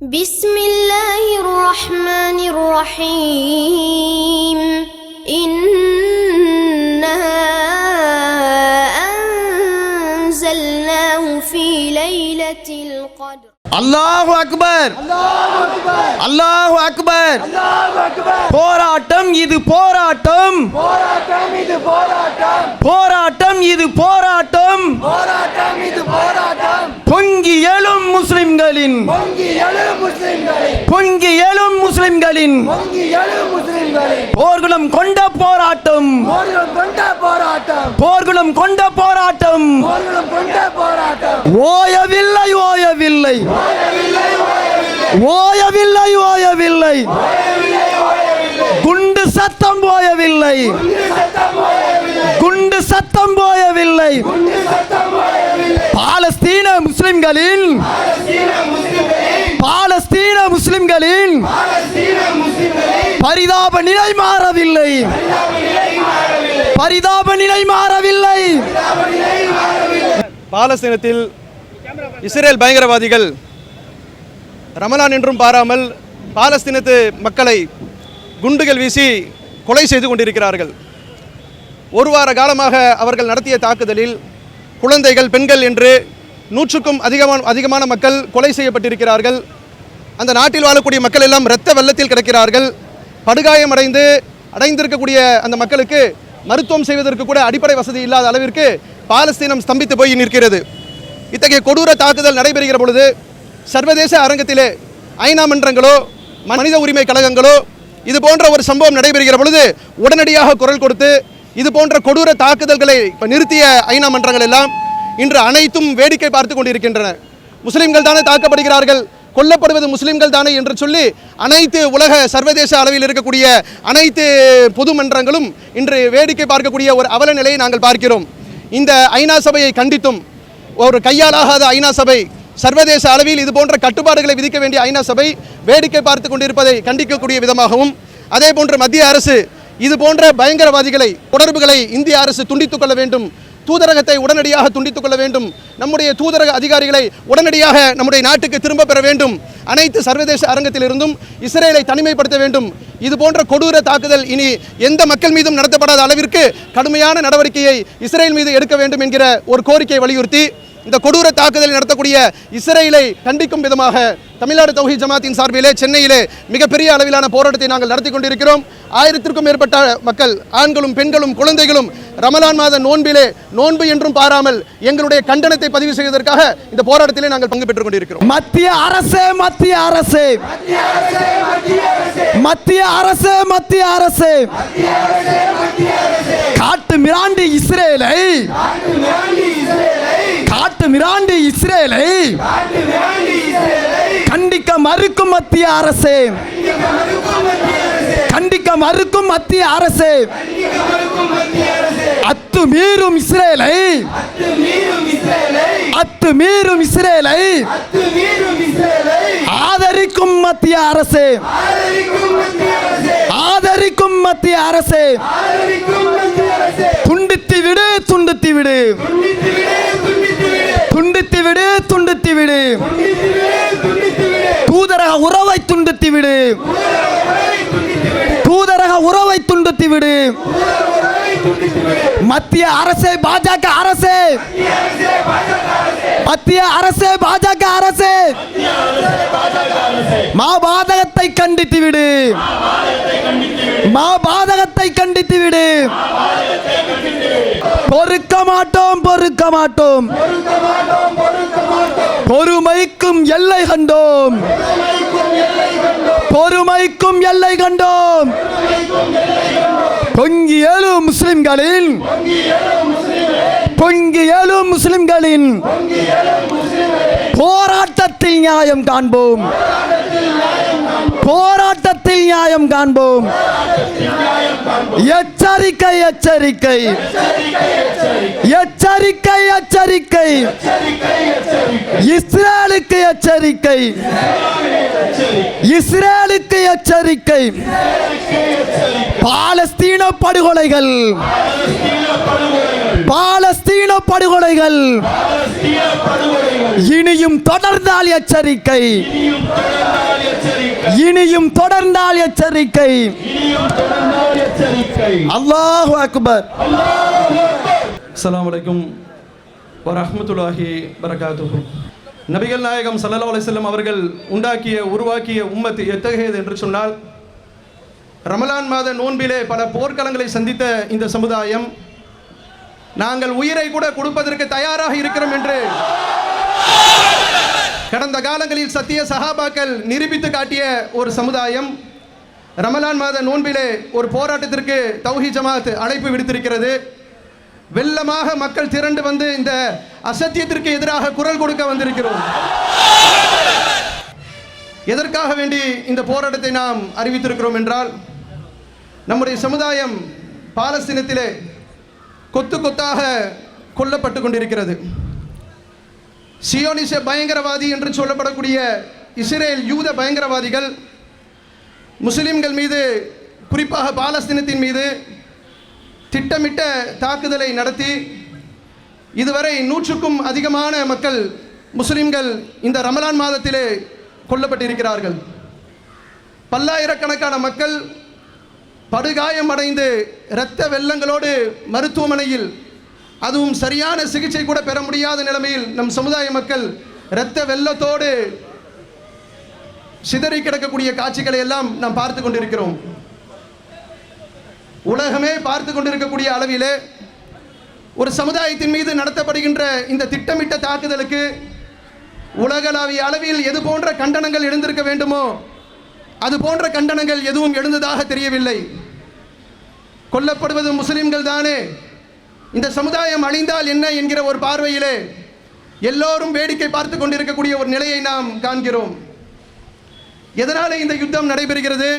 بسم الله الرحمن الرحيم إنا أنزلناه في ليلة القدر அல்லாஹு அக்பர் அல்லாஹு அக்பர் போராட்டம் இது போராட்டம் போராட்டம் இது போராட்டம் போராட்டம் இது போராட்டம் போராட்டம் இது போராட்டம் பொங்கி எழும் முஸ்லிம்களின் பொங்கி எழும் முஸ்லிம்களின் போர்க்குணம் கொண்ட போராட்டம் போர்களும் கொண்ட போராட்டம் ஓயவில்லை ஓயவில்லை. ஓயவில்லை ஓயவில்லை. குண்டு சத்தம் போயவில்லை குண்டு சத்தம் போயவில்லை முஸ்லிம்களின் பாலஸ்தீன முஸ்லிம்களின் பரிதாப நிலை மாறவில்லை. பரிதாப நிலை மாறவில்லை. பாலஸ்தீனத்தில் இஸ்ரேல் பயங்கரவாதிகள் ரமலான் என்றும் பாராமல் பாலஸ்தீனத்து மக்களை குண்டுகள் வீசி கொலை செய்து கொண்டிருக்கிறார்கள். ஒரு வார காலமாக அவர்கள் நடத்திய தாக்குதலில் குழந்தைகள் பெண்கள் என்று நூற்றுக்கும் அதிகமான அதிகமான மக்கள் கொலை செய்யப்பட்டிருக்கிறார்கள். அந்த நாட்டில் வாழக்கூடிய மக்கள் எல்லாம் இரத்த வெள்ளத்தில் கிடக்கிறார்கள். படுகாயமடைந்து அடைந்திருக்கக்கூடிய அந்த மக்களுக்கு மருத்துவம் செய்வதற்கு கூட அடிப்படை வசதி இல்லாத அளவிற்கு பாலஸ்தீனம் ஸ்தம்பித்து போய் நிற்கிறது. இத்தகைய கொடூர தாக்குதல் நடைபெறுகிற பொழுது சர்வதேச அரங்கத்திலே ஐநா மன்றங்களோ மனித உரிமை கழகங்களோ இது போன்ற ஒரு சம்பவம் நடைபெறுகிற பொழுது உடனடியாக குரல் கொடுத்து இது போன்ற கொடூர தாக்குதல்களை நிறுத்திய ஐநா மன்றங்கள் எல்லாம் இன்று அனைத்தும் வேடிக்கை பார்த்து கொண்டிருக்கின்றன. முஸ்லிம்கள் தானே தாக்கப்படுகிறார்கள்? கொல்லப்படுவது முஸ்லிம்கள் தானே என்று சொல்லி அனைத்து உலக சர்வதேச அளவில் இருக்கக்கூடிய அனைத்து பொது மன்றங்களும் இன்று வேடிக்கை பார்க்கக்கூடிய ஒரு அவல நிலையை நாங்கள் பார்க்கிறோம். இந்த ஐநா சபையை கண்டித்தும் ஒரு கையாலாகாத ஐநா சபை சர்வதேச அளவில் இது போன்ற கட்டுப்பாடுகளை விதிக்க வேண்டிய ஐநா சபை வேடிக்கை பார்த்து கொண்டிருப்பதை கண்டிக்கக்கூடிய விதமாகவும் அதே போன்று மத்திய அரசு இது போன்ற பயங்கரவாதிகளை தொடர்புகளை இந்திய அரசு துண்டித்துக் கொள்ள வேண்டும் தூதரகத்தை உடனடியாக துண்டித்துக் கொள்ள வேண்டும். நம்முடைய தூதரக அதிகாரிகளை உடனடியாக நம்முடைய நாட்டுக்கு திரும்ப பெற வேண்டும். அனைத்து சர்வதேச அரங்கத்திலிருந்தும் இஸ்ரேலை தனிமைப்படுத்த வேண்டும். இது போன்ற கொடூர தாக்குதல் இனி எந்த மக்கள் மீதும் நடத்தப்படாத அளவிற்கு கடுமையான நடவடிக்கையை இஸ்ரேல் மீது எடுக்க வேண்டும் என்கிற ஒரு கோரிக்கையை வலியுறுத்தி இந்த கொடூர தாக்குதலை நடத்தக்கூடிய இஸ்ரேலை கண்டிக்கும் விதமாக தமிழ்நாடு தௌஹி ஜமாத்தின் சார்பிலே சென்னையிலே மிகப்பெரிய அளவிலான போராட்டத்தை நாங்கள் நடத்தி கொண்டிருக்கிறோம். ஆயிரத்திற்கும் மேற்பட்ட மக்கள் ஆண்களும் பெண்களும் குழந்தைகளும் ரமலான் மாத நோன்பிலே நோன்பு என்றும் பாராமல் எங்களுடைய கண்டனத்தை பதிவு செய்வதற்காக இந்த போராட்டத்திலே நாங்கள் பங்கு பெற்றுக் கொண்டிருக்கிறோம். மத்திய அரசு மத்திய அரசு. மத்திய அரசு மத்திய அரசு. காட்டு மிராண்டி இஸ்ரேலை. காட்டு மிராண்டி இஸ்ரேலை. கண்டிக்க மறுக்கும் மத்திய அரசு. கண்டிக்க மறுக்கும் மத்திய அரசு. அத்து மீறும் இஸ்ரேலை. அத்து மீறும் இஸ்ரேலை. ஆதரிக்கும் மத்திய அரசு. ஆதரிக்கும் மத்திய அரசு. தூதரக உறவை துண்டித்து விடு. மத்திய அரசு பாஜக அரசே. மத்திய அரசு பாஜக அரசு. மாபாதகத்தை கண்டித்து விடு. மாபாதகத்தை கண்டித்து விடு. பொறுக்க மாட்டோம் பொறுக்க மாட்டோம். பொறுமைக்கும் எல்லை கண்டோம். பொறுமைக்கும் எல்லை கண்டோம். பொங்கி எழும் முஸ்லிம்களின் பொங்கி எழும் முஸ்லிம்களின் போராட்டத்தில் நியாயம் காண்போம். போராட்டத்தில் நியாயம் காண்போம். எச்சரிக்கை எச்சரிக்கை. எச்சரிக்கை எச்சரிக்கை. இஸ்ரேலுக்கு எச்சரிக்கை. இஸ்ரேலுக்கு எச்சரிக்கை. பாலஸ்தீன படுகொலைகள். பாலஸ்தீன படுகொலைகள். இனியும் தொடர்ந்தால் எச்சரிக்கை. இனியும் தொடர்ந்தால் எச்சரிக்கை. அல்லாஹ் அக்பர். அஸ்லாம் வலைக்கும் வரஹமத்துல்லாஹி வரகாத்துஹு. நபிகள் நாயகம் சல்லா அலைஹி அவர்கள் உண்டாக்கிய உருவாக்கிய உம்மத்து எத்தகையது என்று சொன்னால் ரமலான் மாத நோன்பிலே பல போர்க்களங்களை சந்தித்த இந்த சமுதாயம் நாங்கள் உயிரை கூட கொடுப்பதற்கு தயாராக இருக்கிறோம் என்று கடந்த காலங்களில் சத்திய சஹாபாக்கள் நிரூபித்து காட்டிய ஒரு சமுதாயம் ரமலான் மாத நோன்பிலே ஒரு போராட்டத்திற்கு தௌஹி ஜமாத் அழைப்பு விடுத்திருக்கிறது. வெள்ளமாக மக்கள் திரண்டு வந்து இந்த அசத்தியத்திற்கு எதிராக குரல் கொடுக்க வந்திருக்கிறோம். எதற்காக வேண்டி இந்த போராட்டத்தை நாம் அறிவித்திருக்கிறோம் என்றால் நம்முடைய சமுதாயம் பாலஸ்தீனத்திலே கொத்து கொத்தாக கொல்லப்பட்டு கொண்டிருக்கிறது. சியோனிச பயங்கரவாதி என்று சொல்லப்படக்கூடிய இஸ்ரேல் யூத பயங்கரவாதிகள் முஸ்லிம்கள் மீது குறிப்பாக பாலஸ்தீனத்தின் மீது திட்டமிட்ட தாக்குதலை நடத்தி இதுவரை நூற்றுக்கும் அதிகமான மக்கள் முஸ்லிம்கள் இந்த ரமலான் மாதத்திலே கொல்லப்பட்டிருக்கிறார்கள். பல்லாயிரக்கணக்கான மக்கள் படுகாயம் அடைந்து இரத்த வெள்ளங்களோடு மருத்துவமனையில் அதுவும் சரியான சிகிச்சை கூட பெற முடியாத நிலைமையில் நம் சமுதாய மக்கள் இரத்த வெள்ளத்தோடு சிதறி கிடக்கக்கூடிய காட்சிகளை எல்லாம் நாம் பார்த்து கொண்டிருக்கிறோம். உலகமே பார்த்து கொண்டிருக்கக்கூடிய அளவிலே ஒரு சமுதாயத்தின் மீது நடத்தப்படுகின்ற இந்த திட்டமிட்ட தாக்குதலுக்கு உலகளாவிய அளவில் எது போன்ற கண்டனங்கள் எழுந்திருக்க வேண்டுமோ அது போன்ற கண்டனங்கள் எதுவும் எழுந்ததாக தெரியவில்லை. கொல்லப்படுவது முஸ்லிம்கள் தானே. இந்த சமுதாயம் அழிந்தால் என்ன என்கிற ஒரு பார்வையிலே எல்லோரும் வேடிக்கை பார்த்து கொண்டிருக்கக்கூடிய ஒரு நிலையை நாம் காண்கிறோம். எதனால் இந்த யுத்தம் நடைபெறுகிறது?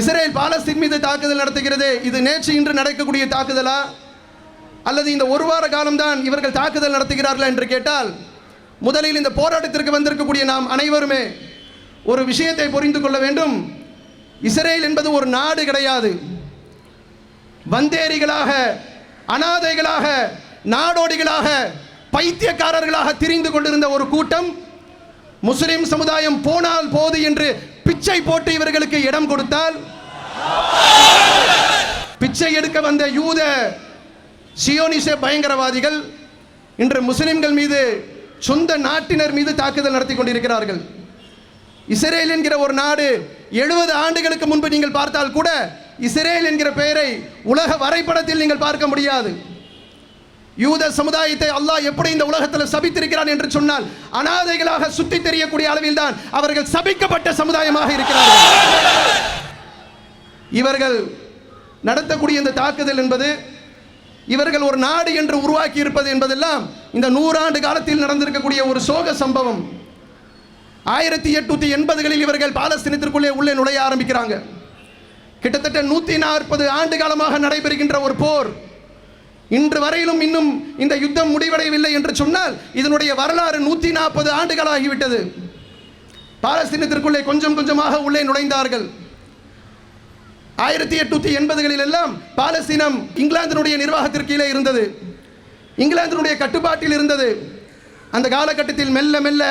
இஸ்ரேல் பாலஸ்தீன் மீது தாக்குதல் நடத்துகிறது. இது நேற்று இன்று நடக்கக்கூடிய தாக்குதலா? அல்லது இந்த ஒரு வார காலம்தான் இவர்கள் தாக்குதல் நடத்துகிறார்களா என்று கேட்டால் முதலில் இந்த போராட்டத்திற்கு வந்திருக்கக்கூடிய நாம் அனைவருமே ஒரு விஷயத்தை புரிந்து கொள்ள வேண்டும். இஸ்ரேல் என்பது ஒரு நாடு கிடையாது. வந்தேரிகளாக அனாதைகளாக நாடோடிகளாக பைத்தியக்காரர்களாக திரிந்து கொண்டிருந்த ஒரு கூட்டம் முஸ்லிம் சமுதாயம் போனால் போது என்று பிச்சை போட்டு இவர்களுக்கு இடம் கொடுத்தால் பிச்சை எடுக்க வந்த யூத சியோனிச பயங்கரவாதிகள் இன்று முஸ்லிம்கள் மீது சொந்த நாட்டினர் மீது தாக்குதல் நடத்தி கொண்டிருக்கிறார்கள். இஸ்ரேல் என்கிற ஒரு நாடு எழுபது ஆண்டுகளுக்கு முன்பு நீங்கள் பார்த்தால் கூட இஸ்ரேல் என்கிற பெயரை உலக வரைபடத்தில் நீங்கள் பார்க்க முடியாது. யூத சமுதாயத்தை அல்லாஹ் எப்படி இந்த உலகத்தில் சபித்திருக்கிறான் என்று சொன்னால் அனாதைகளாக சுத்தி தெரியக்கூடிய அளவில் தான் அவர்கள் சபிக்கப்பட்ட சமுதாயமாக இருக்கிறார்கள். இவர்கள் நடத்தக்கூடிய இந்த தாக்குதல் என்பது இவர்கள் ஒரு நாடு என்று உருவாக்கி இருப்பது என்பதெல்லாம் இந்த நூறாண்டு காலத்தில் நடந்திருக்கக்கூடிய ஒரு சோக சம்பவம். ஆயிரத்தி எட்நூத்தி எண்பதுகளில் இவர்கள் பாலஸ்தீனத்திற்குள்ளே உள்ளே நுழைய ஆரம்பிக்கிறாங்க. கிட்டத்தட்ட நூத்தி நாற்பது ஆண்டு காலமாக நடைபெறுகின்ற ஒரு போர். இன்று வரையிலும் இன்னும் இந்த யுத்தம் முடிவடையவில்லை என்று சொன்னால் இதனுடைய வரலாறு நூத்தி நாற்பது ஆண்டுகள் ஆகிவிட்டது பாலஸ்தீனத்திற்குள்ளே கொஞ்சம் கொஞ்சமாக உள்ளே நுழைந்தார்கள். ஆயிரத்தி எட்நூத்தி எண்பதுகளில் எல்லாம் பாலஸ்தீனம் இங்கிலாந்தினுடைய நிர்வாகத்திற்கீழே இருந்தது. இங்கிலாந்தினுடைய கட்டுப்பாட்டில் இருந்தது. அந்த காலகட்டத்தில் மெல்ல மெல்ல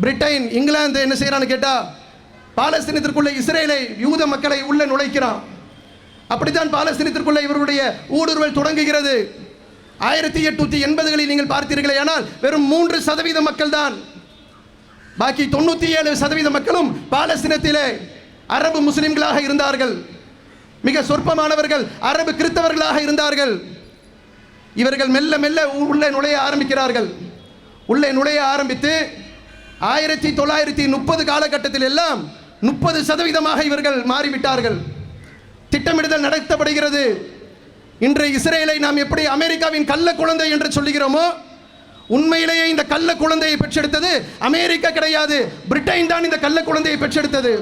பிரிட்டன் இங்கிலாந்து என்ன செய்யறான்னு கேட்டா பாலஸ்தீனத்திற்குள்ளே இஸ்ரேலை யூத மக்களை உள்ள நுழைக்கிறான். அப்படித்தான் பாலஸ்தீனத்திற்குள்ளே இவர்களுடைய ஊடுருவல் தொடங்குகிறது. ஆயிரத்தி எட்நூத்தி எண்பதுகளில் நீங்கள் பார்த்தீர்களே ஆனால் வெறும் மூன்று சதவீத மக்கள் தான் பாக்கி தொண்ணூத்தி ஏழு சதவீத மக்களும் பாலஸ்தீனத்திலே அரபு முஸ்லிம்களாக இருந்தார்கள். மிக சொற்பமானவர்கள் அரபு கிறிஸ்தவர்களாக இருந்தார்கள். இவர்கள் மெல்ல மெல்ல உ- உள்ளே நுழைய ஆரம்பிக்கிறார்கள். உள்ளே நுழைய ஆரம்பித்து ஆயிரத்தி தொள்ளாயிரத்தி முப்பது காலகட்டத்தில் எல்லாம் முப்பது சதவீதமாக இவர்கள் மாறிவிட்டார்கள். திட்டமிடுதல் நடத்தப்படுகிறது. இன்று இஸ்ரேலை நாம் எப்படி அமெரிக்காவின் கள்ள குழந்தை என்று சொல்லுகிறோமோ உண்மையிலேயே இந்த கள்ள குழந்தையை பெற்றெடுத்தது அமெரிக்கா கிடையாது. பிரிட்டன் தான் இந்த கள்ள குழந்தையை பெற்றெடுத்தது.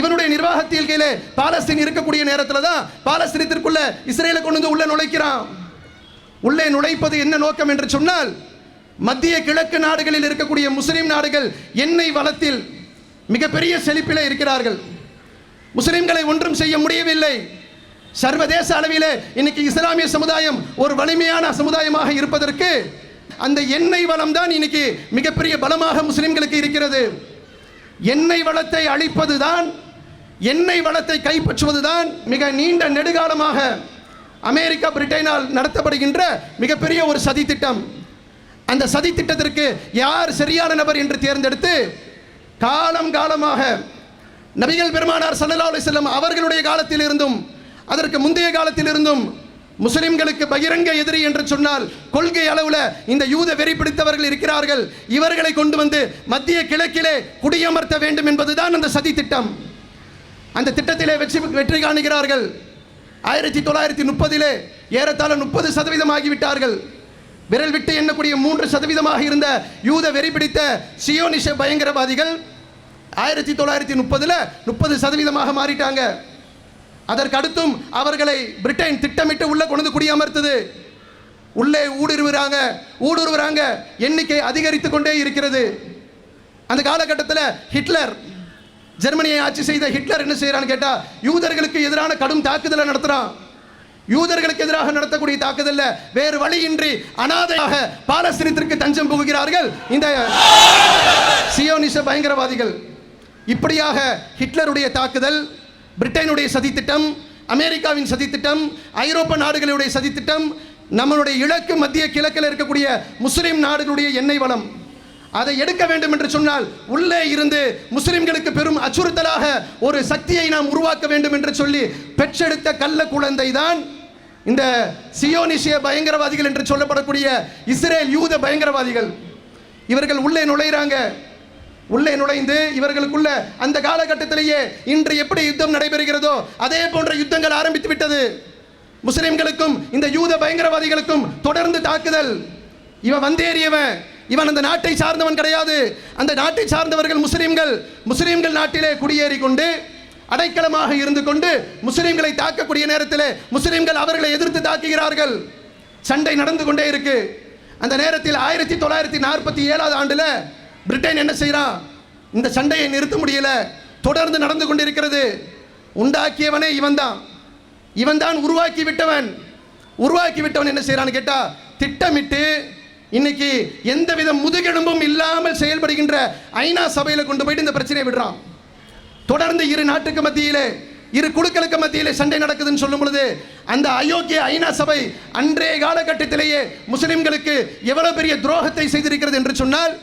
இவனுடைய நிர்வாகத்தில் கீழே பாலஸ்தீன் இருக்கக்கூடிய நேரத்தில் தான் பாலஸ்தீனத்திற்குள்ள இஸ்ரேலை கொண்டு வந்து உள்ளே நுழைக்கிறான். உள்ளே நுழைப்பது என்ன நோக்கம் என்று சொன்னால் மத்திய கிழக்கு நாடுகளில் இருக்கக்கூடிய முஸ்லீம் நாடுகள் எண்ணெய் வளத்தில் மிகப்பெரிய செழிப்பில் இருக்கிறார்கள். முஸ்லிம்களை ஒன்றும் செய்ய முடியவில்லை. சர்வதேச அளவிலே இன்னைக்கு இஸ்லாமிய சமுதாயம் ஒரு வலிமையான சமுதாயமாக இருப்பதற்கு அந்த எண்ணெய் வளம் தான் இன்னைக்கு மிகப்பெரிய பலமாக முஸ்லிம்களுக்கு இருக்கிறது. எண்ணெய் வளத்தை அழிப்பது தான் எண்ணெய் வளத்தை கைப்பற்றுவதுதான் மிக நீண்ட நெடுகாலமாக அமெரிக்கா பிரிட்டனால் நடத்தப்படுகின்ற மிகப்பெரிய ஒரு சதி திட்டம் அந்த சதி திட்டத்திற்கு யார் சரியான நபர் என்று தேர்ந்தெடுத்து காலம் காலமாக நபிகள் பெருமானார் ஸல்லல்லாஹு அலி செல்லம் அவர்களுடைய காலத்தில் இருந்தும் அதற்கு முந்தைய காலத்தில் இருந்தும் முஸ்லிம்களுக்கு பகிரங்க எதிரி என்று சொன்னால் கொள்கை அளவில் இந்த யூத வெறி பிடித்தவர்கள் இருக்கிறார்கள். இவர்களை கொண்டு வந்து மத்திய கிழக்கிலே குடியமர்த்த வேண்டும் என்பதுதான் அந்த சதி திட்டம். அந்த திட்டத்திலே வெற்றி வெற்றி காணுகிறார்கள். ஆயிரத்தி தொள்ளாயிரத்தி முப்பதிலே ஏறத்தாழ முப்பது சதவீதம் ஆகிவிட்டார்கள் விரல் விட்டு எண்ணக்கூடிய மூன்று சதவீதமாக இருந்த யூத வெறி பிடித்த சியோனிஷ பயங்கரவாதிகள் ஆயிரத்தி தொள்ளாயிரத்தி முப்பதில் முப்பது சதவீதமாக மாறிட்டாங்க. அதற்கு அடுத்தும் அவர்களை பிரிட்டன் திட்டமிட்டு உள்ள கொண்டு குடியமர்த்தது. உள்ளே ஊடுருவுறாங்க ஊடுருவுறாங்க. எண்ணிக்கை அதிகரித்து கொண்டே இருக்கிறது. அந்த காலகட்டத்தில் ஹிட்லர் ஜெர்மனியை ஆட்சி செய்த ஹிட்லர் என்ன செய்யறான்னு கேட்டா யூதர்களுக்கு எதிரான கடும் தாக்குதலை நடத்துறான். யூதர்களுக்கு எதிராக நடத்தக்கூடிய தாக்குதல்ல வேறு வழியின்றி அனாதையாக பாலஸ்தீனத்திற்கு தஞ்சம் புகுகிறார்கள். இந்த சியோனிச பயங்கரவாதிகள். இப்படியாக ஹிட்லருடைய தாக்குதல் பிரிட்டனுடைய சதித்திட்டம் அமெரிக்காவின் சதித்திட்டம் ஐரோப்பா நாடுகளுடைய சதித்திட்டம் நம்மளுடைய இலக்கு மத்திய கிழக்கில் இருக்கக்கூடிய முஸ்லீம் நாடுகளுடைய எண்ணெய் வளம். அதை எடுக்க வேண்டும் என்று சொன்னால் உள்ளே இருந்து முஸ்லிம்களுக்கு பெரும் அச்சுறுத்தலாக ஒரு சக்தியை நாம் உருவாக்க வேண்டும் என்று சொல்லி பெற்றெடுத்த கள்ள குழந்தை தான் இந்த சியோனிஷிய பயங்கரவாதிகள் என்று சொல்லப்படக்கூடிய இஸ்ரேல் யூத பயங்கரவாதிகள். இவர்கள் உள்ளே நுழைகிறாங்க உள்ளே நுழைந்து இவர்களுக்குள்ள அந்த காலகட்டத்திலேயே இன்று எப்படி யுத்தம் நடைபெறுகிறதோ அதே போன்ற யுத்தங்கள் ஆரம்பித்து விட்டது. முஸ்லிம்களுக்கும் இந்த யூத பயங்கரவாதிகளுக்கும் தொடர்ந்து தாக்குதல். இவன் வந்தேறியவன். இவன் அந்த நாட்டை சார்ந்தவன் கிடையாது. அந்த நாட்டை சார்ந்தவர்கள் முஸ்லிம்கள். முஸ்லிம்கள் நாட்டிலே குடியேறி கொண்டு அடைக்கலமாக இருந்து கொண்டு முஸ்லிம்களை தாக்கக்கூடிய நேரத்தில் முஸ்லிம்கள் அவர்களை எதிர்த்து தாக்குகிறார்கள். சண்டை நடந்து கொண்டே இருக்கு. அந்த நேரத்தில் ஆயிரத்தி தொள்ளாயிரத்தி நாற்பத்தி ஏழாவது ஆண்டில் பிரிட்டன் என்ன செய்கிறான் இந்த சண்டையை நிறுத்த முடியல. தொடர்ந்து நடந்து கொண்டிருக்கிறது. உண்டாக்கியவனே இவன்தான். இவன்தான் உருவாக்கி விட்டவன். உருவாக்கி விட்டவன் என்ன செய்கிறான்னு கேட்டால் திட்டமிட்டு இன்னைக்கு எந்தவித முதுகெலும்பும் இல்லாமல் செயல்படுகின்ற ஐநா சபையில் கொண்டு போயிட்டு இந்த பிரச்சனையை விடுறான். தொடர்ந்து இரு நாட்டுக்கு மத்தியிலே இரு குழுக்களுக்கு மத்தியிலே சண்டை நடக்குதுன்னு சொல்லும் பொழுது அந்த அயோக்கிய ஐநா சபை அன்றைய காலகட்டத்திலேயே முஸ்லிம்களுக்கு எவ்வளவு பெரிய துரோகத்தை செய்திருக்கிறது என்று சொன்னால்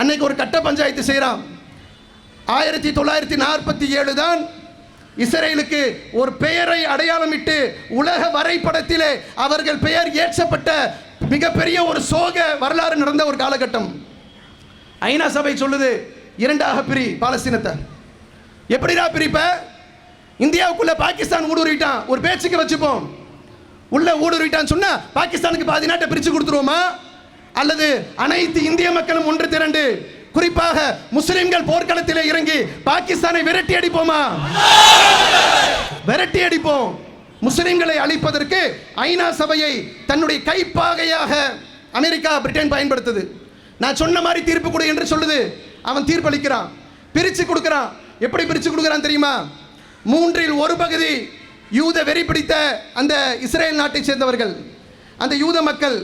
அன்னைக்கு ஒரு கட்ட பஞ்சாயத்து செய்கிறான் ஆயிரத்தி தொள்ளாயிரத்தி நாற்பத்தி ஏழு தான் இஸ்ரேலுக்கு ஒரு பெயரை அடையாளமிட்டு உலக வரைபடத்திலே அவர்கள் பெயர் ஏற்றப்பட்ட மிகப்பெரிய ஒரு சோக வரலாறு நடந்த ஒரு காலகட்டம். ஐநா சபை சொல்லுது இரண்டாக பிரி பாலஸ்தீனத்தை. எப்படிடா பிரிப்ப? இந்தியாவுக்குள்ள பாகிஸ்தான் ஊடுருவிட்டான். ஒரு பேச்சுக்கு வச்சுப்போம். உள்ள ஊடுருவிட்டான்னு சொன்னா பாகிஸ்தானுக்கு பாதி நாட்டை பிரிச்சு கொடுத்துருவோமா? அல்லது அனைத்து இந்திய மக்களும் ஒன்று திரண்டு குறிப்பாக முஸ்லிம்கள் போர்க்களத்திலே இறங்கி பாகிஸ்தானை விரட்டி அடிப்போமா? விரட்டி அடிப்போம். முஸ்லிம்களை அழிப்பதற்கு ஐநா சபையை தன்னுடைய கைப்பாகையாக அமெரிக்கா பிரிட்டன் பயன்படுத்துது. நான் சொன்ன மாதிரி தீர்ப்பு கொடு என்று சொல்லுது. அவன் தீர்ப்பளிக்கிறான். பிரிச்சு கொடுக்கிறான். எப்படி பிரித்து கொடுக்கிறான் தெரியுமா? மூன்றில் ஒரு பகுதி யூத வெறி பிடித்த அந்த இஸ்ரேல் நாட்டை சேர்ந்தவர்கள் அந்த யூத மக்கள்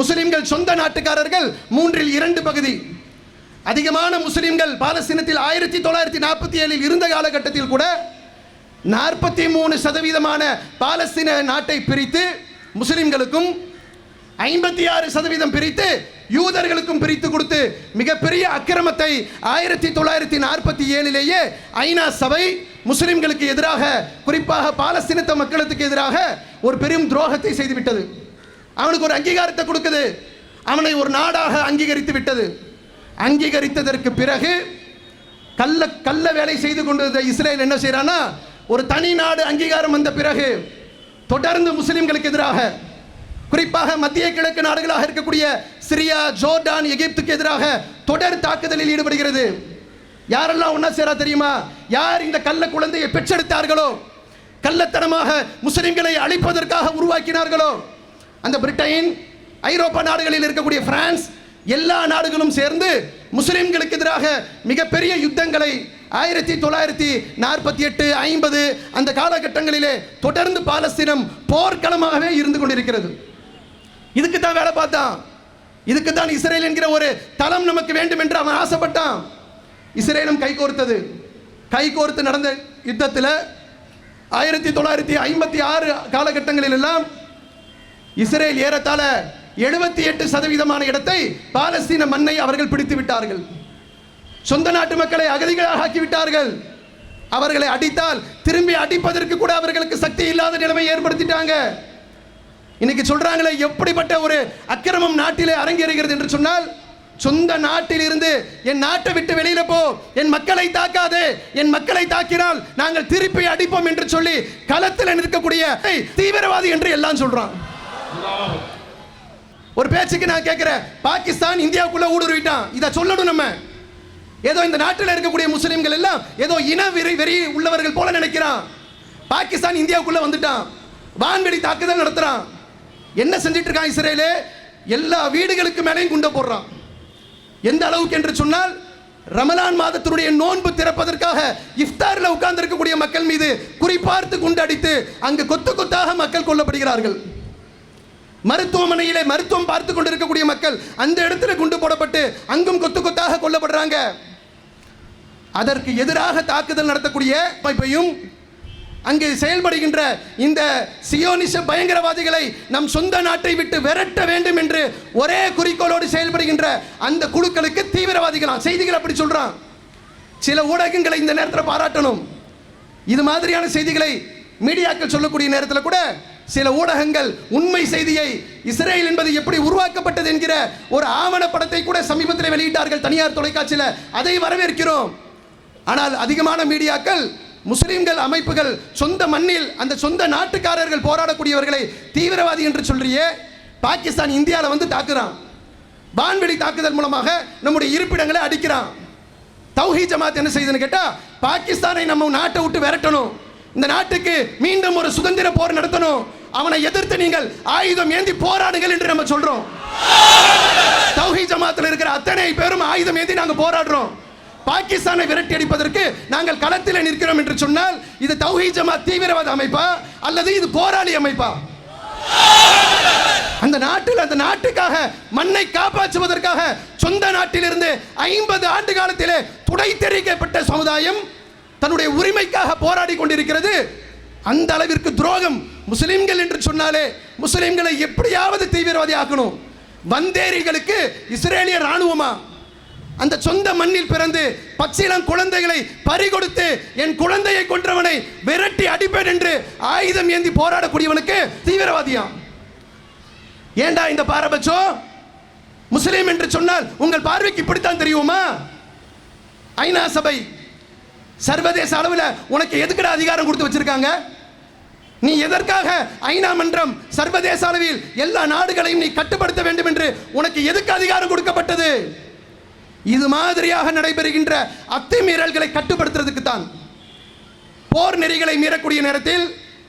முஸ்லிம்கள் சொந்த நாட்டுக்காரர்கள் மூன்றில் இரண்டு பகுதி. அதிகமான முஸ்லிம்கள் பாலஸ்தீனத்தில் ஆயிரத்தி தொள்ளாயிரத்தி நாற்பத்தி ஏழில் இருந்த காலகட்டத்தில் கூட நாற்பத்தி மூணு சதவீதமான பாலஸ்தீன நாட்டை பிரித்து முஸ்லிம்களுக்கும் ஐம்பத்தி ஆறு சதவீதம் பிரித்து யூதர்களுக்கும் பிரித்து கொடுத்து மிகப்பெரிய அக்கிரமத்தை ஆயிரத்தி தொள்ளாயிரத்தி நாற்பத்தி ஏழிலேயே ஐநா சபை முஸ்லிம்களுக்கு எதிராக குறிப்பாக பாலஸ்தீனத்த மக்களுக்கு எதிராக ஒரு பெரும் துரோகத்தை செய்துவிட்டது. அவனுக்கு ஒரு அங்கீகாரத்தை கொடுக்குது. அவனை ஒரு நாடாக அங்கீகரித்து விட்டது. அங்கீகரித்ததற்கு பிறகு கள்ள கல்ல வேலை செய்து கொண்டிருந்த இஸ்ரேல் என்ன செய்கிறான்னா ஒரு தனி நாடு அங்கீகாரம் வந்த பிறகு தொடர்ந்து முஸ்லிம்களுக்கு எதிராக குறிப்பாக மத்திய கிழக்கு நாடுகளாக இருக்கக்கூடிய சிரியா ஜோர்டான் எகிப்துக்கு எதிராக தொடர் தாக்குதலில் ஈடுபடுகிறது. யாரெல்லாம் ஒன்றா சேரா தெரியுமா? யார் இந்த கள்ள குழந்தையை பெற்றெடுத்தார்களோ? கள்ளத்தனமாக முஸ்லிம்களை அழிப்பதற்காக உருவாக்கினார்களோ? அந்த பிரிட்டன் ஐரோப்பா நாடுகளில் இருக்கக்கூடிய பிரான்ஸ் எல்லா நாடுகளும் சேர்ந்து முஸ்லிம்களுக்கு எதிராக மிகப்பெரிய யுத்தங்களை ஆயிரத்தி தொள்ளாயிரத்தி நாற்பத்தி எட்டு ஐம்பது அந்த காலகட்டங்களிலே தொடர்ந்து பாலஸ்தீனம் போர்க்களமாகவே இருந்து கொண்டிருக்கிறது. இதுக்கு தான் வேலை பார்த்தான். இதுக்கு தான் இஸ்ரேல் என்கிற ஒரு தளம் நமக்கு வேண்டும் என்று அவன் ஆசைப்பட்டான். இஸ்ரேலும் கைகோர்த்தது. கைகோர்த்து நடந்த யுத்தத்தில் ஆயிரத்தி தொள்ளாயிரத்தி ஐம்பத்தி ஆறு காலகட்டங்களில் எல்லாம் இஸ்ரேல் ஏறத்தாழ எழுபத்தி எட்டு சதவீதமான இடத்தை பாலஸ்தீன மண்ணை அவர்கள் பிடித்து விட்டார்கள். சொந்த நாட்டு மக்களை அகதிகளாக ஆக்கி விட்டார்கள் அவர்களை அடித்தால் திரும்பி அடிப்பதற்கு கூட அவர்களுக்கு சக்தி இல்லாத நிலைமை ஏற்படுத்திட்டாங்க. இன்னைக்கு சொல்றாங்களே எப்படிப்பட்ட ஒரு அக்கிரமம் நாட்டிலே அரங்கேறுகிறது என்று சொன்னால் சொந்த நாட்டில் இருந்து என் நாட்டை விட்டு வெளியில போ என் மக்களை தாக்காதே என் மக்களை தாக்கினால் நாங்கள் திருப்பி அடிப்போம் என்று சொல்லி களத்தில் நிற்கக்கூடிய தீவிரவாதி என்று எல்லாம் சொல்றான். ஒரு பேச்சுக்கு நான் கேட்கிறேன் பாகிஸ்தான் இந்தியாவுக்குள்ள ஊடுருவிட்டான். இதை சொல்லணும் நம்ம. ஏதோ இந்த நாட்டில் இருக்கக்கூடிய முஸ்லிம்கள் எல்லாம் ஏதோ இன வெறி வெறி உள்ளவர்கள் போல நினைக்கிறான். பாகிஸ்தான் இந்தியாவுக்குள்ள வந்துட்டான். வான்வெளி தாக்குதல் நடத்துறான். என்ன செஞ்சிட்டு இருக்கான் இஸ்ரேலு? எல்லா வீடுகளுக்கு மேலேயும் குண்டை போடுறான். எந்த அளவுக்கு என்று சொன்னால் ரமலான் மாதத்தினுடைய நோன்பு திறப்பதற்காக இஃப்தாரில் உட்கார்ந்து இருக்கக்கூடிய மக்கள் மீது குறிப்பார்த்து குண்டடித்து அங்கு கொத்து கொத்தாக மக்கள் கொல்லப்படுகிறார்கள். மருத்துவமனையிலே மருத்துவம் பார்த்து கொண்டிருக்கக்கூடிய மக்கள் அந்த இடத்துல குண்டு போடப்பட்டு அங்கும் கொத்து கொத்தாக கொல்லப்படுறாங்க. அதற்கு எதிராக தாக்குதல் நடத்தக்கூடிய அமைப்பையும் அங்கே செயல்படுகின்ற இந்த சியோனிச பயங்கரவாதிகளை நம் சொந்த நாட்டை விட்டு விரட்ட வேண்டும் என்று ஒரே குறிக்கோளோடு செயல்படுகின்ற அந்த குழுக்களுக்கு தீவிரவாதிகளாம். செய்திகள் அப்படி சொல்றான். சில ஊடகங்களை இந்த நேரத்தில் பாராட்டணும். இது மாதிரியான செய்திகளை மீடியாக்கள் சொல்லக்கூடிய நேரத்தில் கூட சில ஊடகங்கள் உண்மை செய்தியை இஸ்ரேல் என்பது எப்படி உருவாக்கப்பட்டது என்கிற ஒரு ஆவணப்படத்தை கூட சமீபத்தில் வெளியிட்டார்கள் தனியார் தொலைக்காட்சியில். அதை வரவேற்கிறோம். ஆனால் அதிகமான மீடியாக்கள் முஸ்லிம்கள் அமைப்புகள் சொந்த மண்ணில் அந்த சொந்த நாட்டுக்காரர்கள் போராடக்கூடியவர்களை தீவிரவாதி என்று சொல்றியே பாகிஸ்தான் இந்தியாவில் வந்து தாக்குறான். வான்வெளி தாக்குதல் மூலமாக நம்முடைய இருப்பிடங்களை அடிக்கிறான். தௌஹி ஜமாத் என்ன செய்யுதுன்னு கேட்டால் பாகிஸ்தானை நம்ம நாட்டை விட்டு விரட்டணும். இந்த நாட்டுக்கு மீண்டும் ஒரு சுதந்திர போர் நடத்தணும். அவனை எதிர்த்து நீங்கள் ஆயுதம் ஏந்தி போராடுங்கள் என்று நம்ம சொல்றோம். தௌஹி ஜமாத்தில் இருக்கிற அத்தனை பேரும் ஆயுதம் ஏந்தி நாங்கள் போராடுறோம். பாகிஸ்தானை விரட்டி அடிப்பதற்கு நாங்கள் களத்தில் நிற்கிறோம் என்று சொன்னால் இது தௌஹி ஜமா தீவிரவாத அமைப்பா? அல்லது இது போராளி அமைப்பா? அந்த நாட்டில் அந்த நாட்டுக்காக மண்ணை காப்பாற்றுவதற்காக சொந்த நாட்டிலிருந்து ஐம்பது ஆண்டு காலத்திலே துடை தெரிவிக்கப்பட்ட சமுதாயம் தன்னுடைய உரிமைக்காக போராடி கொண்டிருக்கிறது. அந்த அளவிற்கு துரோகம் முஸ்லிம்கள் என்று சொன்னாலே முஸ்லிம்களை எப்படியாவது தீவிரவாதி ஆக்கணும். வந்தேரிகளுக்கு இஸ்ரேலிய ராணுவமா அந்த சொந்த மண்ணில் பிறந்து பச்சிலம் குழந்தைகளை பறிகொடுத்து என் குழந்தையை கொன்றவனை விரட்டி அடிப்பேன் என்று ஆயுதம் ஏந்தி போராடக்கூடியவனுக்கு தீவிரவாதியாம். ஏண்டா இந்த பாரபட்சம்? முஸ்லீம் என்று சொன்னால் உங்கள் பார்வைக்கு இப்படித்தான் தெரியுமா? ஐநா சபை சர்வதேச அளவில் உனக்கு எதுக்குடா அதிகாரம் கொடுத்து வச்சிருக்காங்க? நீ எதற்காக ஐநா மன்றம் சர்வதேச அளவில் எல்லா நாடுகளையும் நீ கட்டுப்படுத்த வேண்டும் என்று உனக்கு எதுக்கு அதிகாரம் கொடுக்கப்பட்டது? இது மாதிரியாக நடைபெறுகின்ற அத்துமீறல்களை கட்டுப்படுத்துறதுக்கு தான் போர் நெறிகளை மீறக்கூடிய நேரத்தில்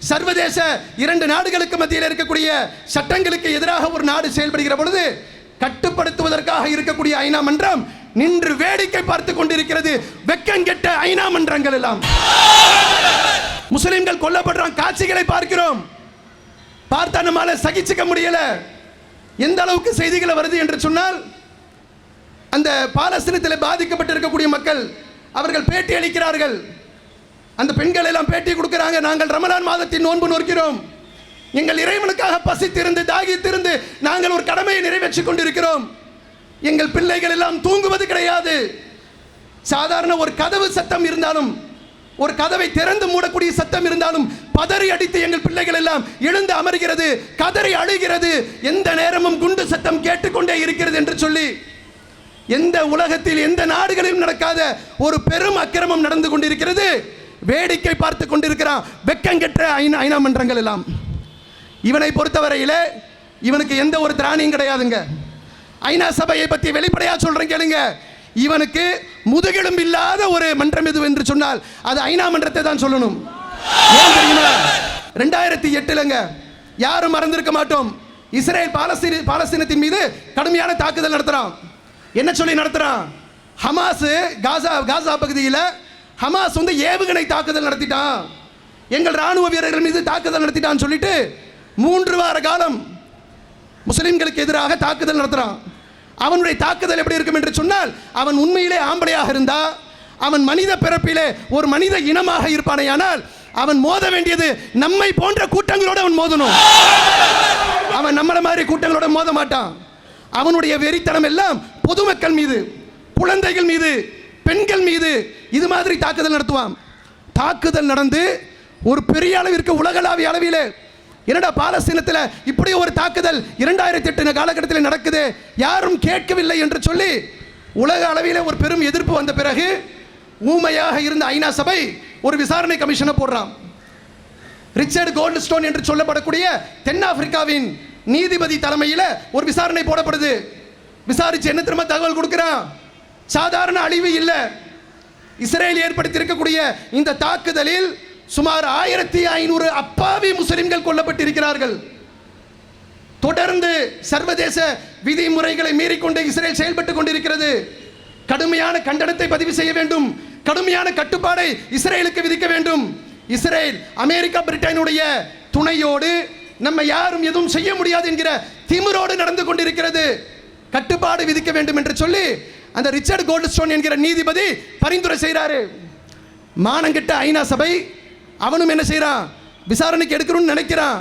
சர்வதேச இரண்டு நாடுகளுக்கு மத்தியில் இருக்கக்கூடிய சட்டங்களுக்கு எதிராக ஒரு நாடு செயல்படுகிற பொழுது கட்டுப்படுத்துவதற்காக இருக்கக்கூடிய ஐநா மன்றம் நின்று வேடிக்கை பார்த்து கொண்டிருக்கிறது. வெக்கங்கெட்ட ஐநா மன்றங்கள் எல்லாம். முஸ்லிம்கள் கொல்லப்படுறான் காட்சிகளை பார்க்கிறோம். பார்த்தா நம்மால சகிச்சுக்க முடியல. எந்த அளவுக்கு செய்திகளை வருது என்று சொன்னால் அந்த பாலஸ்தீனத்தில் பாதிக்கப்பட்டிருக்கக்கூடிய மக்கள் அவர்கள் பேட்டி அளிக்கிறார்கள். அந்த பெண்கள் எல்லாம் பேட்டி கொடுக்கிறாங்க. நாங்கள் ரமலான் மாதத்தின் நோன்பு நோக்கிறோம். எங்கள் இறைவனுக்காக பசித்திருந்து தாகித்திருந்து நாங்கள் ஒரு கடமையை நிறைவேற்றிக் கொண்டிருக்கிறோம். எங்கள் பிள்ளைகள் எல்லாம் தூங்குவது கிடையாது. சாதாரண ஒரு கதவு சத்தம் இருந்தாலும் ஒரு கதவை திறந்து மூடக்கூடிய சத்தம் இருந்தாலும் பதறி அடித்து எங்கள் பிள்ளைகள் எல்லாம் எழுந்து அமர்கிறது கதறி அழுகிறது எந்த நேரமும் குண்டு சத்தம் கேட்டுக்கொண்டே இருக்கிறது என்று சொல்லி எந்த உலகத்தில் எந்த நாடுகளிலும் நடக்காத ஒரு பெரும் அக்கிரமம் நடந்து கொண்டிருக்கிறது. வேடிக்கை பார்த்து கொண்டிருக்கிறான். வெக்கங்கெட்ட ஐநா ஐநா மன்றங்கள் எல்லாம். இவனை பொறுத்தவரையிலே இவனுக்கு எந்த ஒரு திராணியும் கிடையாதுங்க. ஐநா சபையை பற்றி வெளிப்படையாக சொல்கிறேன் கேளுங்க. இவனுக்கு முதுகெலும் இல்லாத ஒரு மன்றம் எது என்று சொன்னால் அது ஐநா மன்றத்தை தான் சொல்லணும். ஏன் தெரியுமா? ரெண்டாயிரத்தி எட்டுலங்க யாரும் மறந்திருக்க மாட்டோம். இஸ்ரேல் பாலஸ்தீன பாலஸ்தீனத்தின் மீது கடுமையான தாக்குதல் நடத்துகிறான் என்ன சொல்லி நடத்துறான்? ஹமாஸ் காசா காசா பகுதியில் ஹமாஸ் வந்து ஏவுகணை தாக்குதல் நடத்திட்டான். எங்கள் ராணுவ வீரர்கள் மீது தாக்குதல் நடத்திட்டான்னு சொல்லிட்டு மூன்று வார காலம் முஸ்லிம்களுக்கு எதிராக தாக்குதல் நடத்துறான். அவனுடைய தாக்குதல் எப்படி இருக்கும் என்று சொன்னால் அவன் உண்மையிலே ஆம்பளையாக இருந்தா அவன் மனித பிறப்பிலே ஒரு மனித இனமாக இருப்பானேயானால் அவன் மோத வேண்டியது நம்மை போன்ற கூட்டங்களோடு அவன் மோதணும். அவன் நம்மளை மாதிரி கூட்டங்களோட மோத மாட்டான். அவனுடைய வெறித்தனம் எல்லாம் பொதுமக்கள் மீது குழந்தைகள் மீது பெண்கள் மீது இது மாதிரி தாக்குதல் நடத்துவான். தாக்குதல் நடந்து ஒரு பெரிய அளவிற்கு உலகளாவிய அளவிலே என்னடா பாலஸ்தீனத்தில் இப்படி ஒரு தாக்குதல் இரண்டாயிரத்தி எட்டு காலகட்டத்தில் நடக்குது யாரும் கேட்கவில்லை என்று சொல்லி உலக அளவிலே ஒரு பெரும் எதிர்ப்பு வந்த பிறகு ஊமையாக இருந்த ஐநா சபை ஒரு விசாரணை கமிஷனை போடுறான். ரிச்சர்ட் கோல்டு ஸ்டோன் என்று சொல்லப்படக்கூடிய தென்னாப்பிரிக்காவின் நீதிபதி தலைமையில் ஒரு விசாரணை போடப்படுது. விசாரிச்சு என்ன திரும்ப தகவல் கொடுக்கிறான்? சாதாரண அழிவு இல்லை. இஸ்ரேல் ஏற்படுத்தியிருக்கக்கூடிய இந்த தாக்குதலில் சுமார் ஆயிரத்தி ஐநூறு அப்பாவி முஸ்லிம்கள் கொல்லப்பட்டிருக்கிறார்கள். தொடர்ந்து சர்வதேச விதிமுறைகளை மீறிக்கொண்டு இஸ்ரேல் செயல்பட்டுக் கொண்டிருக்கிறது. கடுமையான கண்டனத்தை பதிவு செய்ய வேண்டும். கடுமையான கட்டுப்பாடை இஸ்ரேலுக்கு விதிக்க வேண்டும். இஸ்ரேல் அமெரிக்கா பிரிட்டனுடைய துணையோடு நம்ம யாரும் எதுவும் செய்ய முடியாது என்கிற திமிரோடு நடந்து கொண்டிருக்கிறது. கட்டுப்பாடு விதிக்க வேண்டும் என்று சொல்லி அந்த ரிச்சர்ட் கோல்ட்ஸ்டோன் என்கிற நீதிபதி பரிந்துரை செய்கிறாரு மானங்கிட்ட ஐநா சபை அவனும் என்ன செய்கிறான் விசாரணைக்கு எடுக்கணும்னு நினைக்கிறான்.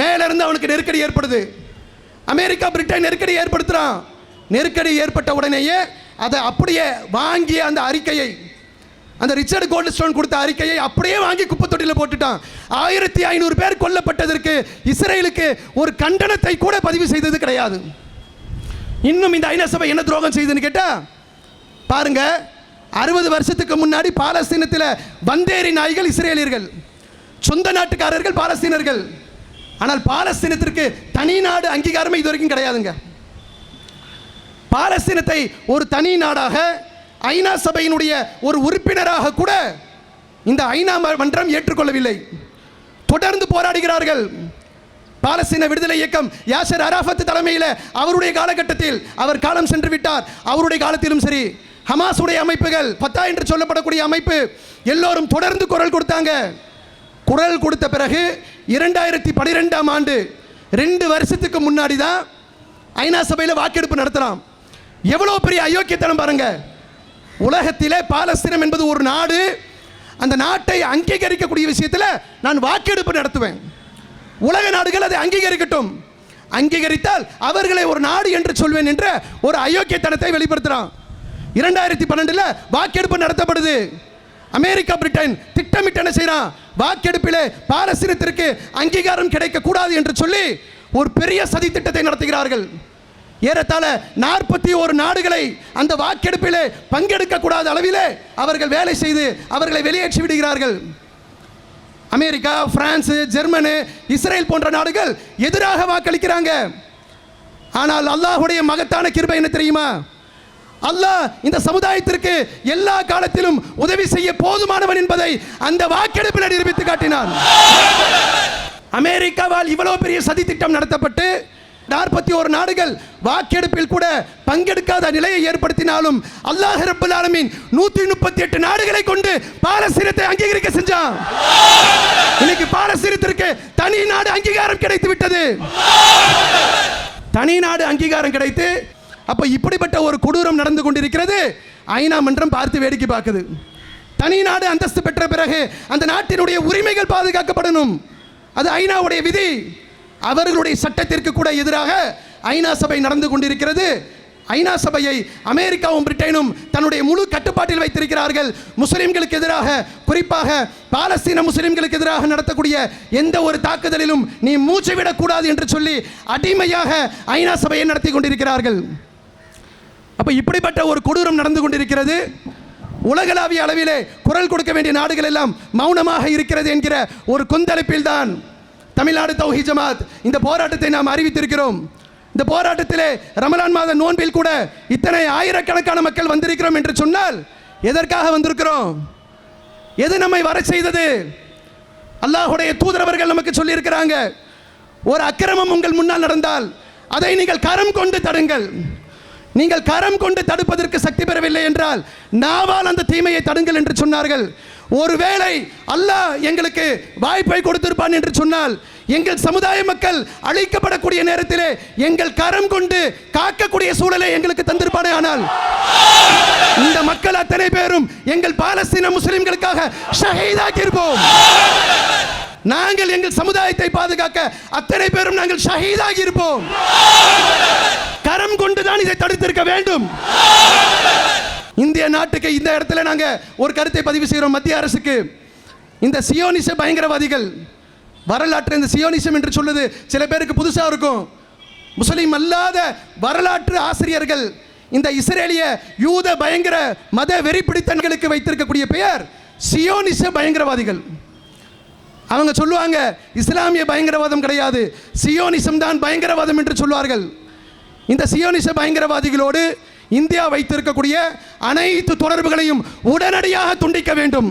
மேலேருந்து அவனுக்கு நெருக்கடி ஏற்படுது. அமெரிக்கா பிரிட்டன் நெருக்கடி ஏற்படுத்துகிறான் நெருக்கடி ஏற்பட்ட உடனேயே அதை அப்படியே வாங்கிய அந்த அறிக்கையை அந்த ரிச்சர்ட் கோல்ட்ஸ்டோன் கொடுத்த அறிக்கையை அப்படியே வாங்கி குப்பை தொட்டியில் போட்டுட்டான். ஆயிரத்தி ஐநூறு பேர் கொல்லப்பட்டதற்கு இஸ்ரேலுக்கு ஒரு கண்டனத்தை கூட பதிவு செய்தது கிடையாது. இன்னும் இந்த ஐநா சபை என்ன துரோகம் செய்யுதுன்னு கேட்டால் பாருங்க அறுபது வருஷத்துக்கு முன்னாடி பாலஸ்தீனத்தில் வந்தேரி நாய்கள் இஸ்ரேலியர்கள் சொந்த நாட்டுக்காரர்கள் பாலஸ்தீனர்கள். ஆனால் பாலஸ்தீனத்திற்கு தனி நாடு அங்கீகாரமே இது வரைக்கும் கிடையாதுங்க. பாலஸ்தீனத்தை ஒரு தனி நாடாக ஐநா சபையினுடைய ஒரு உறுப்பினராக கூட இந்த ஐநா மன்றம் ஏற்றுக்கொள்ளவில்லை. தொடர்ந்து போராடுகிறார்கள். பாலஸ்தீன விடுதலை இயக்கம் யாசர் அராஃபத் தலைமையில் அவருடைய காலகட்டத்தில் அவர் காலம் சென்று விட்டார். அவருடைய காலத்திலும் சரி ஹமாஸுடைய அமைப்புகள் பத்தா என்று சொல்லப்படக்கூடிய அமைப்பு எல்லோரும் தொடர்ந்து குரல் கொடுத்தாங்க. குரல் கொடுத்த பிறகு இரண்டாயிரத்தி பனிரெண்டாம் ஆண்டு ரெண்டு வருஷத்துக்கு முன்னாடி தான் ஐநா சபையில் வாக்கெடுப்பு நடத்தலாம். எவ்வளோ பெரிய அயோக்கியத்தனம் பாருங்க. உலகத்திலே பாலஸ்தீனம் என்பது ஒரு நாடு. அந்த நாட்டை அங்கீகரிக்கக்கூடிய விஷயத்தில் நான் வாக்கெடுப்பு நடத்துவேன். உலக நாடுகள் அதை அங்கீகரிக்கட்டும். அங்கீகரித்தால் அவர்களை ஒரு நாடு என்று சொல்வேன் என்ற ஒரு அயோக்கியத்தனத்தை வெளிப்படுத்துகிறான் இரண்டாயிரத்தி பன்னெண்டில் வாக்கெடுப்பு நடத்தப்படுது. அமெரிக்கா பிரிட்டன் திட்டமிட்டு என்ன செய்கிறான் வாக்கெடுப்பிலே பாலஸ்தீனத்திற்கு அங்கீகாரம் கிடைக்கக்கூடாது என்று சொல்லி ஒரு பெரிய சதி திட்டத்தை நடத்துகிறார்கள். ஏறத்தாழ நாற்பத்தி ஒரு நாடுகளை அந்த வாக்கெடுப்பிலே பங்கெடுக்கக்கூடாத அளவிலே அவர்கள் வேலை செய்து அவர்களை வெளியேற்றி விடுகிறார்கள். அமெரிக்கா பிரான்ஸ் ஜெர்மனு இஸ்ரேல் போன்ற நாடுகள் எதிராக வாக்களிக்கிறாங்க. ஆனால் அல்லாஹுடைய மகத்தான கிருபை என்ன தெரியுமா? அல்லாஹ் இந்த சமுதாயத்திற்கு எல்லா காலத்திலும் உதவி செய்ய போதுமானவன் என்பதை அந்த வாக்கெடுப்பில் நிரூபித்து காட்டினான். அமெரிக்காவால் இவ்வளவு பெரிய சதி திட்டம் நடத்தப்பட்டு நாற்பத்தி ஒரு நாடுகள் வாக்கெடுப்பில் கூட பங்கெடுக்காத நிலையை ஏற்படுத்தினாலும் அல்லாஹ் ரபுல் ஆலமின் நூத்தி முப்பத்தி எட்டு நாடுகளை கொண்டு பாலஸ்தீனத்தை அங்கீகரிக்க செஞ்சான். இன்னைக்கு பாலஸ்தீனத்திற்கு தனி நாடு அங்கீகாரம் கிடைத்து விட்டது. தனி நாடு அங்கீகாரம் கிடைத்து அப்ப இப்படிப்பட்ட ஒரு கொடூரம் நடந்து கொண்டிருக்கிறது ஐநா மன்றம் பார்த்து வேடிக்கை பார்க்குது. தனி நாடு அந்தஸ்து பெற்ற பிறகு அந்த நாட்டினுடைய உரிமைகள் பாதுகாக்கப்படணும். அது ஐநாவுடைய விதி. அவர்களுடைய சட்டத்திற்கு கூட எதிராக ஐநா சபை நடந்து கொண்டிருக்கிறது. ஐநா சபையை அமெரிக்காவும் பிரிட்டனும் தன்னுடைய முழு கட்டுப்பாட்டில் வைத்திருக்கிறார்கள். முஸ்லிம்களுக்கு எதிராக குறிப்பாக பாலஸ்தீன முஸ்லிம்களுக்கு எதிராக நடத்தக்கூடிய எந்த ஒரு தாக்குதலிலும் நீ மூச்சு விடக்கூடாது என்று சொல்லி அடிமையாக ஐநா சபையை நடத்தி கொண்டிருக்கிறார்கள். அப்ப இப்படிப்பட்ட ஒரு கொடூரம் நடந்து கொண்டிருக்கிறது. உலகளாவிய அளவிலே குரல் கொடுக்க வேண்டிய நாடுகள் எல்லாம் மௌனமாக இருக்கிறது என்கிற ஒரு கொந்தளிப்பில் தான் தமிழ்நாடு தௌஹி ஜமாத். இந்த போராட்டத்தை நாம் அறிவித்திருக்கிறோம். இந்த போராட்டத்திலே ரமலான் மாத நோன்பில் கூட இத்தனை ஆயிரக்கணக்கான மக்கள் வந்திருக்கிறோம் என்று சொன்னால் எதற்காக வந்திருக்கிறோம்? எது நம்மை வர செய்தது? அல்லாஹுடைய தூதரவர்கள் நமக்கு சொல்லியிருக்கிறாங்க ஒரு அக்கிரமம் உங்கள் முன்னால் நடந்தால் அதை நீங்கள் கரம் கொண்டு தடுங்கள். நீங்கள் கரம் கொண்டு தடுப்பதற்கு சக்தி பெறவில்லை என்றால் நாவால் அந்த தீமையை தடுங்கள் என்று சொன்னார்கள். ஒருவேளை அல்லாஹ் எங்களுக்கு வாய்ப்பை கொடுத்திருப்பான் என்று சொன்னால் எங்கள் சமுதாய மக்கள் அழிக்கப்படக்கூடிய நேரத்திலே எங்கள் கரம் கொண்டு காக்கக்கூடிய சூழலை எங்களுக்கு தந்திருப்பானே ஆனால். இந்த மக்கள் அத்தனை பேரும் எங்கள் பாலஸ்தீன முஸ்லிம்களுக்காக ஷஹீதாக்கி இருப்போம். நாங்கள் எங்கள் சமுதாயத்தை பாதுகாக்க அத்தனை பேரும் நாங்கள் ஷஹீதாகி இருப்போம். கரம் கொண்டுதான் இதை தடுத்திருக்க வேண்டும். இந்திய நாட்டுக்கு இந்த இடத்துல நாங்கள் ஒரு கருத்தை பதிவு செய்கிறோம். மத்திய அரசுக்கு. இந்த சியோனிச பயங்கரவாதிகள் வரலாற்று இந்த சியோனிசம் என்று சொல்லுது. சில பேருக்கு புதுசாக இருக்கும். முஸ்லீம் அல்லாத வரலாற்று ஆசிரியர்கள் இந்த இஸ்ரேலிய யூத பயங்கர மத வெறி பிடித்தன்களுக்கு வைத்திருக்கக்கூடிய பெயர் சியோனிச பயங்கரவாதிகள். அவங்க சொல்லுவாங்க இஸ்லாமிய பயங்கரவாதம் கிடையாது. சியோனிசம் தான் பயங்கரவாதம் என்று சொல்வார்கள். இந்த சியோனிச பயங்கரவாதிகளோடு இந்தியா வைத்திருக்கக்கூடிய அனைத்து தொடர்புகளையும் உடனடியாக துண்டிக்க வேண்டும்.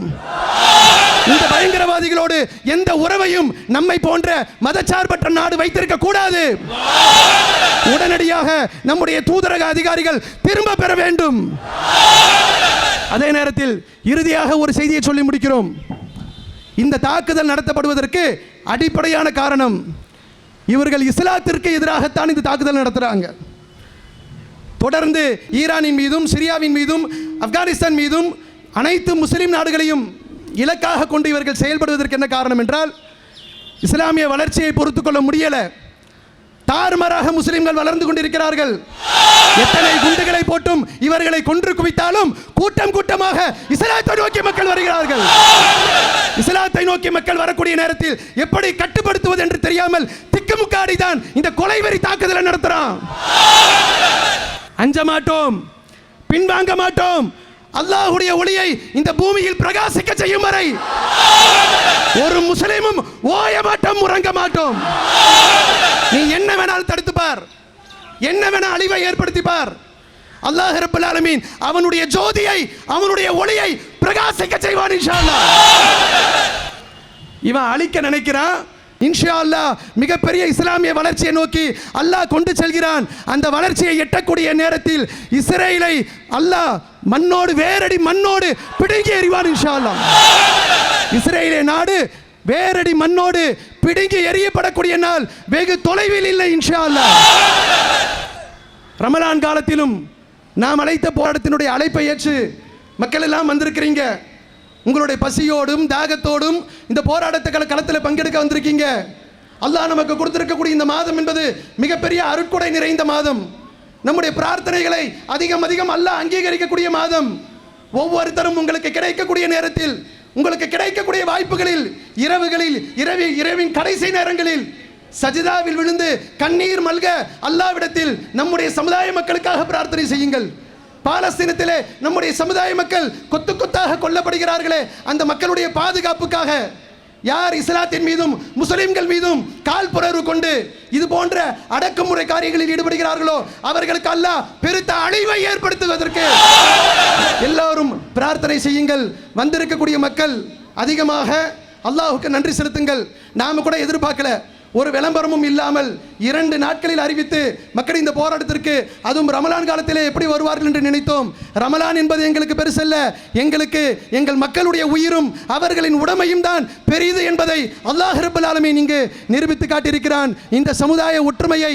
இந்த பயங்கரவாதிகளோடு எந்த உறவையும் நம்மை போன்ற மதச்சார்பற்ற நாடு வைத்திருக்க கூடாது. உடனடியாக நம்முடைய தூதரக அதிகாரிகள் திரும்ப பெற வேண்டும். அதே நேரத்தில் இறுதியாக ஒரு செய்தியை சொல்லி முடிக்கிறோம். இந்த தாக்குதல் நடத்தப்படுவதற்கு அடிப்படையான காரணம் இவர்கள் இஸ்லாத்திற்கு எதிராகத்தான் இந்த தாக்குதல் நடத்துகிறாங்க தொடர்ந்து ஈரானின் மீதும் சிரியாவின் மீதும் ஆப்கானிஸ்தான் மீதும் அனைத்து முஸ்லீம் நாடுகளையும் இலக்காக கொண்டு இவர்கள் செயல்படுவதற்கு என்ன காரணம் என்றால் இஸ்லாமிய வளர்ச்சியை பொறுத்து கொள்ள முடியலை. தாறுமாறாக முஸ்லிம்கள் வளர்ந்து கொண்டிருக்கிறார்கள். எத்தனை குண்டுகளை போட்டும் இவர்களை கொன்று குவித்தாலும் கூட்டம் கூட்டமாக இஸ்லாத்தை நோக்கி மக்கள் வருகிறார்கள். இஸ்லாத்தை நோக்கி மக்கள் வரக்கூடிய நேரத்தில் எப்படி கட்டுப்படுத்துவது என்று தெரியாமல் திக்குமுக்காடி தான் இந்த கொலைவெறி தாக்குதலை நடத்துறான். அஞ்ச மாட்டோம் பின்வாங்க மாட்டோம் அல்லாஹுடைய ஒளியை இந்த பூமியில் பிரகாசிக்க செய்யும் வரை ஒரு முஸ்லீமும் ஓய மாட்டோம் உறங்க மாட்டோம் நீ என்ன வேணாலும் தடுத்து பார். என்ன வேணா அழிவை ஏற்படுத்தி பார். அல்லாஹ் ரப்பல் ஆலமீன் அவனுடைய ஜோதியை அவனுடைய ஒளியை பிரகாசிக்க செய்வான் இன்ஷா அல்லாஹ். இவன் அழிக்க நினைக்கிறான் இன்ஷா அல்லாஹ் மிகப்பெரிய இஸ்லாமிய வளர்ச்சியை நோக்கி அல்லாஹ் கொண்டு செல்கிறான். அந்த வளர்ச்சியை எட்டக்கூடிய நேரத்தில் இஸ்ரேலை அல்லாஹ் மண்ணோடு வேரடி மண்ணோடு பிடுங்கி எறிவான் இன்ஷா அல்லாஹ் இஸ்ரேலிய நாடு வேரடி மண்ணோடு பிடுங்கி எறியப்படக்கூடிய நாள் வெகு தொலைவில் இல்லை இன்ஷா அல்லாஹ் ரமலான் காலத்திலும் நாம் அழைத்த போராட்டத்தினுடைய அழைப்பை ஏற்று மக்கள் எல்லாம் வந்திருக்கிறீங்க. உங்களுடைய பசியோடும் தாகத்தோடும் இந்த போராட்டத்தை களத்தில் பங்கெடுக்க வந்திருக்கீங்க. அல்லாஹ் நமக்கு கொடுத்திருக்கக்கூடிய இந்த மாதம் என்பது மிகப்பெரிய அருட்கொடை நிறைந்த மாதம். நம்முடைய பிரார்த்தனைகளை அதிகம் அதிகம் அல்லாஹ் அங்கீகரிக்கக்கூடிய மாதம். ஒவ்வொருத்தரும் உங்களுக்கு கிடைக்கக்கூடிய நேரத்தில் உங்களுக்கு கிடைக்கக்கூடிய வாய்ப்புகளில் இரவுகளில் இரவி இரவின் கடைசி நேரங்களில் சஜிதாவில் விழுந்து கண்ணீர் மல்க அல்லாவிடத்தில் நம்முடைய சமுதாய மக்களுக்காக பிரார்த்தனை செய்யுங்கள். பாலஸ்தீனத்திலே நம்முடைய சமுதாய மக்கள் கொத்து கொத்தாக கொல்லப்படுகிறார்களே அந்த மக்களுடைய பாதுகாப்புக்காக. யார் இஸ்லாத்தின் மீதும் முஸ்லிம்கள் மீதும் கால் புரர்வு கொண்டு இது போன்ற அடக்குமுறை காரியங்களில் ஈடுபடுகிறார்களோ அவர்களுக்கு அல்லாஹ் பெருத்த அழிவை ஏற்படுத்துவதற்கு. எல்லோரும் பிரார்த்தனை செய்யுங்கள். வந்திருக்கக்கூடிய மக்கள் அதிகமாக அல்லாஹுக்கு நன்றி செலுத்துங்கள். நாம கூட எதிர்பார்க்கல. ஒரு விளம்பரமும் இல்லாமல் இரண்டு நாட்களில் அறிவித்து மக்கள் இந்த போராட்டத்திற்கு அதுவும் ரமலான் காலத்திலே எப்படி வருவார்கள் என்று நினைத்தோம். ரமலான் என்பது எங்களுக்கு பெருசல்ல. எங்களுக்கு எங்கள் மக்களுடைய உயிரும் அவர்களின் உடமையும் தான் பெரியது என்பதை அல்லாஹ் ரபுல் ஆலமீன் இங்கு நிரூபித்து காட்டியிருக்கிறான். இந்த சமுதாய ஒற்றுமையை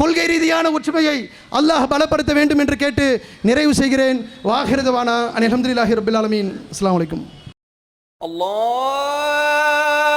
கொள்கை ரீதியான ஒற்றுமையை அல்லாஹ் பலப்படுத்த வேண்டும் என்று கேட்டு நிறைவு செய்கிறேன். வாகிருதவானா அன் அலமதுல்லாஹி ரபுல் ஆலமீன். அஸ்லாம் வலைக்கும் அல்லாஹ்